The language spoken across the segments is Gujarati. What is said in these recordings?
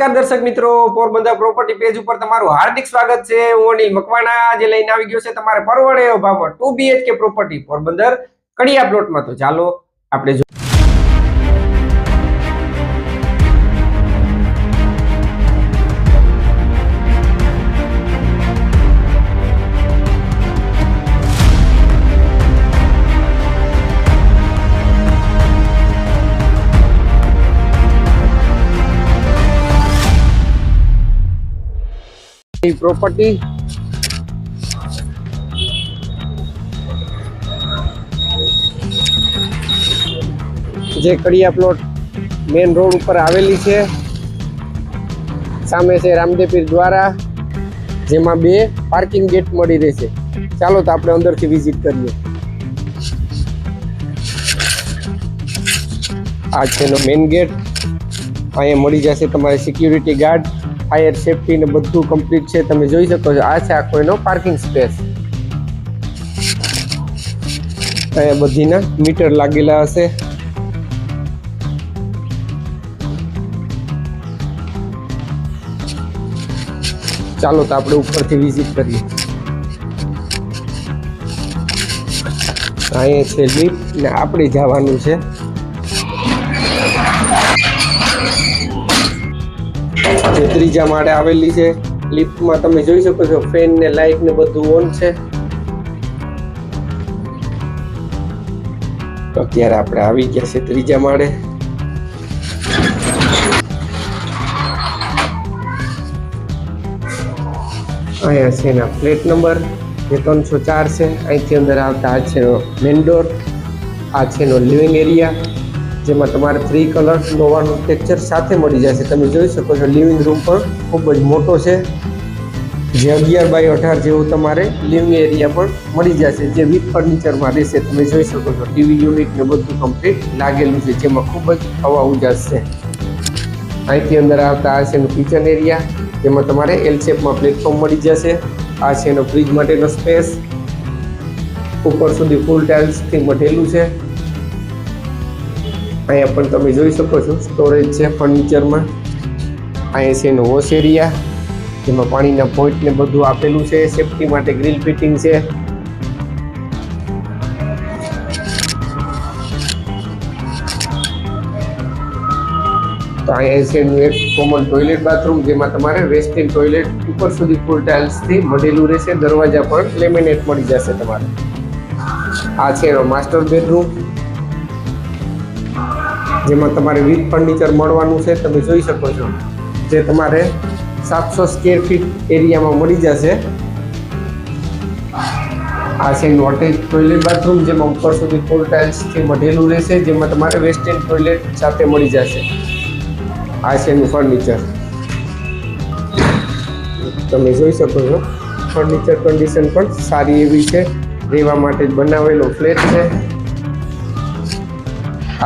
નમસ્કાર દર્શક મિત્રો, પોરબંદર પ્રોપર્ટી પેજ ઉપર તમારું હાર્દિક સ્વાગત છે. હું અનિલ મકવાણા, જે લઈને આવી ગયો છે તમારે પરવડે ભાવમાં ટુ બીએચકે પ્રોપર્ટી પોરબંદર કડિયા પ્લોટમાં તો ચાલો આપણે એ પ્રોપર્ટી જે કડિયા પ્લોટ મેઇન રોડ ઉપર આવેલી છે. સામે છે રામદેપીર દ્વારા, જેમાં બે પાર્કિંગ ગેટ મળી રહેશે ચાલો તો આપણે અંદરથી વિઝિટ કરીએ. આ છે મેન ગેટ અહીંયા મળી જશે તમારે સિક્યુરિટી ગાર્ડ ફાયર સેફટી ને બધું કમ્પ્લીટ છે. તમે જોઈ શકો છો, આ છે આખો એનો પાર્કિંગ સ્પેસ અહીંયા બધીના મીટર લાગેલા હશે. ચાલો તો આપણે ઉપરથી વિઝિટ કરીએ. અહીંયા છે લિફ્ટ ને આપણે જવાનું છે. જે ત્રીજા માળે આવેલી છે. લિફ્ટમાં તમે જોઈ શકો છો ફેન ને લાઇટ ને બધું ઓન છે. અત્યારે આપણે આવી ગયા છે ત્રીજા માળે. અહીંયા છે એના પ્લેટ નંબર જે ત્રણસો ચાર છે. અહીંથી અંદર આવતા આ છે મેન ડોર આ છે લિવિંગ એરિયા જેમાં તમારે થ્રી કલર નોવાનું ટેક્ચર સાથે મળી જશે. તમે જોઈ શકો છો લિવિંગ રૂમ પણ ખૂબ જ મોટો છે. જે અગિયાર બાય અઢાર જેવું તમારે લિવિંગ એરિયા પણ મળી જશે, જે વિથ ફર્નિચરમાં રહેશે. તમે જોઈ શકો છો ટીવી યુનિટ ને બધું કમ્પ્લીટ લાગેલું છે, જેમાં ખૂબ જ હવા ઉજાસ છે. અહીંથી અંદર આવતા આ છે એનું કિચન એરિયા જેમાં તમારે એલ શેપમાં પ્લેટફોર્મ મળી જશે. આ છે એનો ફ્રીજ માટેનો સ્પેસ ઉપર સુધી ફૂલ ટાઇલ્સથી મઢેલું છે. અહીંયા પણ તમે જોઈ શકો છો સ્ટોરેજ છે ફર્નિચરમાં અહીંયા છે એનો વોશ એરિયા જેમાં પાણીના પોઈન્ટને બધું આપેલું છે સેફટી માટે ગ્રીલ ફિટિંગ છે. તો અહીંયા છે એક કોમન ટોયલેટ બાથરૂમ જેમાં તમારે વેસ્ટર્ન ટોયલેટ ઉપર સુધી ફૂલ ટાઇલ્સથી મઢેલું રહેશે, દરવાજા પણ લેમિનેટ મળી જશે તમારે. આ છે એનો માસ્ટર બેડરૂમ જેમાં તમારે વિથ ફર્નિચર મળવાનું છે, તમે જોઈ શકો છો. જે તમારે સાતસો સ્ક્વેર ફીટ એરિયામાં મળી જશે. આ છે નોટેજ ટોયલેટ બાથરૂમ જેમાં ઉપર સુધી ફૂલ ટાઇલ્સથી મઢેલું રહેશે, જેમાં તમારે વેસ્ટર્ન ટોયલેટ સાથે મળી જશે. આ છે એનું ફર્નિચર તમે જોઈ શકો છો. ફર્નિચર કન્ડિશન પણ સારી એવી છે. રહેવા માટે જ બનાવેલો ફ્લેટ છે.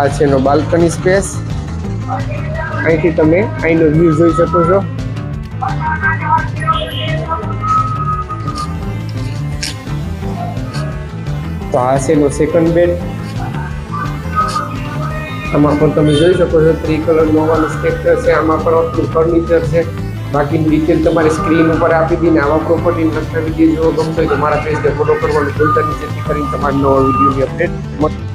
આ છે એનો બાલ્કની સ્પેસ. અહીંથી તમે અહીંનો વ્યૂ જોઈ શકો છો. તો આ છે એનો સેકન્ડ બેડ આમાં પણ તમે જોઈ શકો છો થ્રી કલર નોવાનું સ્ટ્રક્ચર છે. આમાં પણ આપણું ફર્નિચર છે. બાકીની ડિટેલ તમારી સ્ક્રીન ઉપર આપી દઈને આવા પ્રોપર્ટી લગતા વીડિયો જોવો ગમતો હોય તો મારા પેજને ફોલો કરવાનું ભૂલતા નહીં. જેથી કરીને તમારા નવા વિડીયોની અપડેટ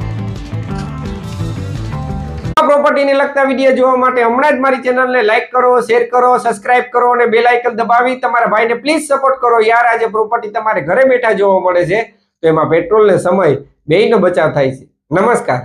પ્રોપર્ટીને લગતા વીડિયો જોવા માટે હમણાં જ મારી ચેનલને લાઈક કરો શેર કરો સબસ્ક્રાઇબ કરો અને બેલ આઇકન દબાવી. તમારા ભાઈને પ્લીઝ સપોર્ટ કરો. યાર, આજે પ્રોપર્ટી તમારે ઘરે બેઠા જોવા મળે છે. તો એમાં પેટ્રોલ ને સમય બેયનો બચાવ થાય છે. નમસ્કાર.